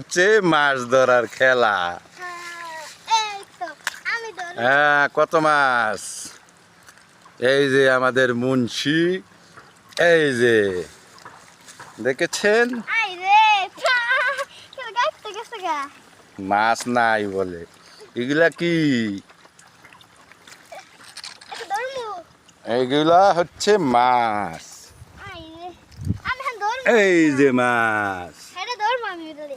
হচ্ছে মাছ ধরার খেলা? ধরবো হ্যাঁ কত মাছ? এই যে আমাদের মুন্সি এই যে দেখেছেন? মাছ নাই বলে। এগুলা কি? এইগুলা হচ্ছে মাছ। হ্যাঁ এই যে মাছ এটা ধরবো আমি ধরে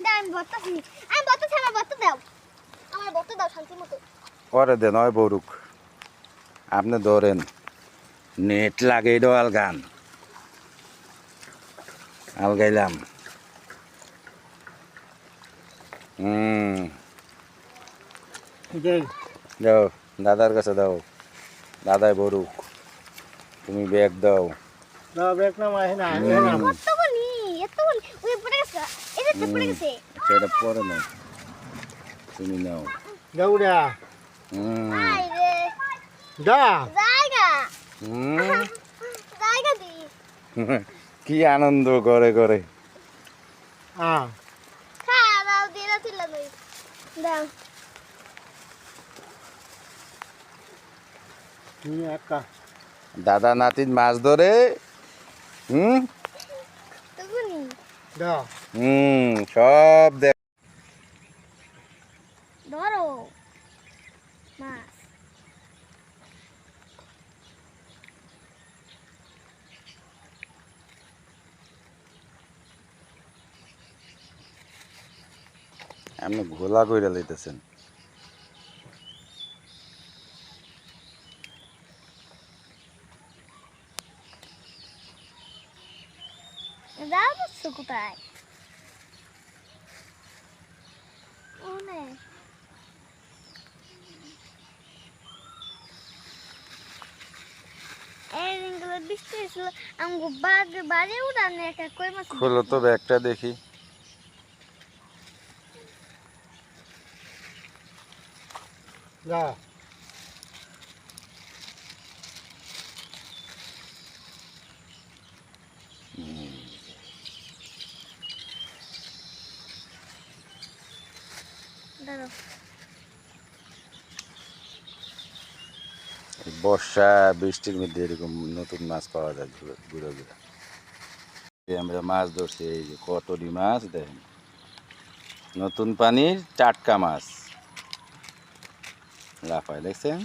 আমি এই দুইটা বড় লাগছি আমি বত্তাছি আমার বত্তা দাও। আমার বত্তা দাও শান্তি মতো। পরে দেন বরুক। আপনি ধরেন নেট লাগে আলগান। আলগাইলাম। হুম। দাও দাদার কাছে দাও। দাদাই বরুক। তুমি ব্যাগ দাও। হুম, কত বলি এত বলি ওই পড়ে গেছে এটা তো পড়ে গেছে আচ্ছা এটা পরে নাও। তুমি নাও। দৌড়া দা। কি আনন্দ করে করে। দাও দাও দাদা নাতিন মাছ ধরে। হুম? তবুনি দা। হুম সব দেখ ধরো। মাছ আপনি ঘোলা কইরা লইতেছেন। কোথায়? ওনে খোলো তো ব্যাগটা দেখি। দা বর্ষা, বৃষ্টির মধ্যে এরকম নতুন মাছ পাওয়া যায় ঘুরে ঘুরে আমরা মাছ ধরছি, এই যে কটরি মাছ, দেখেন। নতুন পানির টাটকা মাছ। লাফায়, দেখছেন?